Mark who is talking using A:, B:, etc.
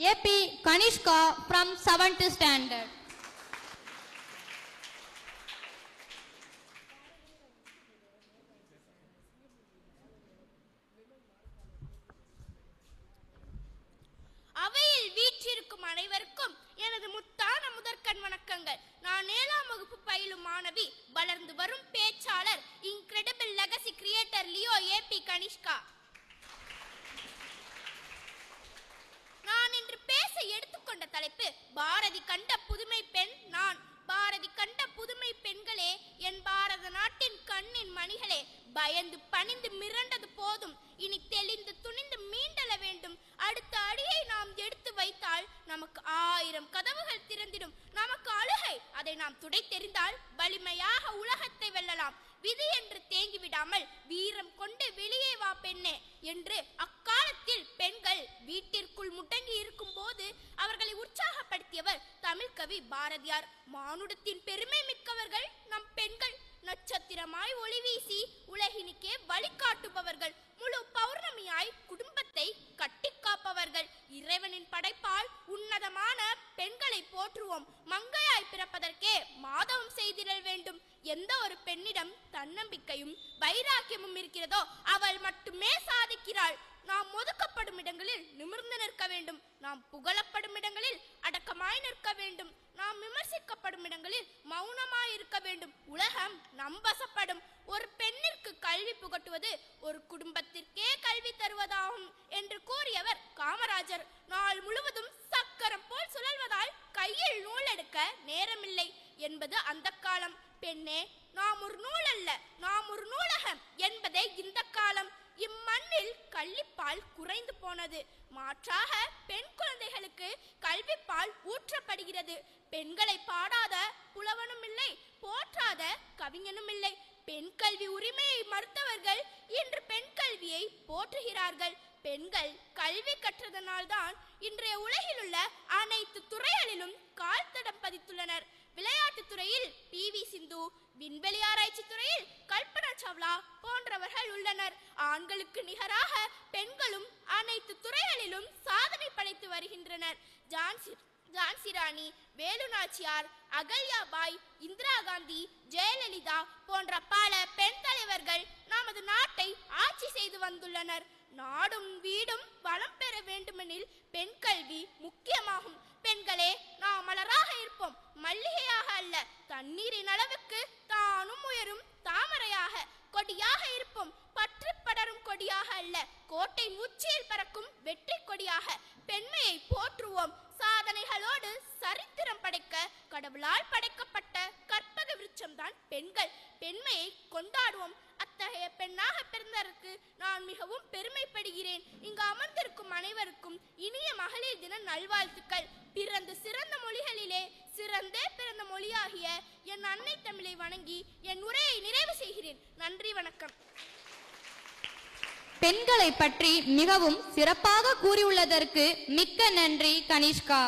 A: AP Kanishka from 7th standard.
B: அவையில் வீற்றிருக்கும் அனைவருக்கும் எனது முத்தான முதற்கண் வணக்கங்கள் நான் ஏழாம் வகுப்பு பயிலும் மாணவி வளர்ந்து வரும் பேச்சாளர் incredible legacy creator Leo A P Kanishka நான் இன்று பேச எடுத்துக்கொண்ட தலைப்பு பாரதி கண்ட புதுமை பெண் நான். பாரதி கண்ட புதுமை பெண்களே என் பாரத நாட்டின் கண்ணின் மணிகளே பயந்து பணிந்து மிரண்டது போதும். இனி தெளிந்து துணிந்து மீண்டல வேண்டும். அடுத்த அடியை நாம் எடுத்து வைத்தால் நமக்கு ஆயிரம் கதவுகள் திறந்திடும். நமக்கு அழுகை அதை நாம் துடைத்தெறிந்தால் வலிமையாக உலகத்தை வெல்லலாம். விதி என்று தேங்கி விடாமல் வீரம் கொண்டு வெளியே வா பெண்ணே என்று அக்காலத்தில் கவி பாரதியார் மானுடத்தின் பெருமை மிக்கவர்கள் நம் பெண்கள். நட்சத்திரமாய் ஒளி வீசி உலகினுக்கே வழிகாட்டுபவர்கள். முழு பௌர்ணமியாய் குடும்பத்தை கட்டி காப்பவர்கள். இறைவனின் படைப்பால் உன்னதமான பெண்களை போற்றுவோம். மங்கையாய் பிறப்பதற்கே மாதவம் செய்திடல் வேண்டும். எந்த ஒரு பெண்ணிடம் தன்னம்பிக்கையும் வைராக்கியமும் இருக்கிறதோ அவள் மட்டுமே சாதிக்கிறாள். நாம் ஒதுக்கப்படும் இடங்களில் நிமிர்ந்து நிற்க வேண்டும். நாம் புகழப்பட இடங்களில் அடக்கமாய் நிற்க வேண்டும் நாம் விமர்சிக்கப்படும் இடங்களில் மௌனமாய் இருக்க வேண்டும். உலகம் நம்பசப்படும். ஒரு பெண்ணிற்கு கல்வி புகட்டுவது ஒரு குடும்பத்திற்கே கல்வி தருவதாகும் என்று கூறியவர் காமராஜர். நாள் முழுவதும் சக்கரம் போல் சுழல்வதால் கையில் நூல் எடுக்க நேரமில்லை என்பது அந்த காலம். பெண்ணே நாம் ஒரு நூல் அல்ல நாம் ஒரு நூலகம் என்பதை போனது. மாற்றாக பெண் குழந்தைகளுக்கு கல்விப்பால் ஊற்றப்படுகிறது. பெண்களை பாடாத புலவனும் இல்லை போற்றாத கவிஞனும் இல்லை. பெண் கல்வி உரிமையை மறுத்தவர்கள் இன்று பெண் கல்வியை போற்றுகிறார்கள். பெண்கள் கல்வி கற்றதனால்தான் இன்றைய உலகில் உள்ள அனைத்து துறைகளிலும் கால் தடம் பதித்துள்ளனர். விளையாட்டுத் துறையில் பி. வி. சிந்து விண்வெளி ஆராய்ச்சி துறையில் கல்பனா சாவ்லா போன்றவர்கள் உள்ளனர். ஆண்களுக்கு நிகராக பெண்கள் வேலு நாச்சியார் அகல்யாபாய் இந்திரா காந்தி ஜெயலலிதா போன்ற பல பெண் தலைவர்கள் நமது நாட்டை ஆட்சி செய்து வந்துள்ளனர். நாடும் வீடும் வளம் பெற வேண்டுமெனில் பெண் கல்வி முக்கியமாகும். பெண்களே நாம் மலராக இருப்போம். மல்லிகையாக அல்ல தண்ணீரின் அளவுக்கு தானும் உயரும். தாமரையாக கொடியாக இருப்போம். பற்று படரும் கொடியாக அல்ல. கோட்டை உச்சியில் பறக்கும் வெற்றி கொடியாக பெண்மையை போற்றுவோம். சாதனைகளோடு சரித்திரம் படைக்க கடவுளால் படைக்கப்பட்ட கற்பக விருட்சம்தான் பெண்கள். பெண்மையை கொண்டாடுவோம். அத்தகைய பெண்ணாக பிறந்ததற்கு நான் மிகவும் பெருமைப்படுகிறேன். இங்கு அமர்ந்திருக்கும் அனைவருக்கும் இனிய மகளிர் தின நல்வாழ்த்துக்கள். பிறந்த சிறந்த மொழிகளிலே சிறந்தே பிறந்த மொழியாகிய என் அன்னை தமிழை வணங்கி என் உரையை நிறைவு செய்கிறேன். நன்றி வணக்கம்.
A: பெண்களை பற்றி மிகவும் சிறப்பாக கூறியுள்ளதற்கு மிக்க நன்றி கனிஷ்கா.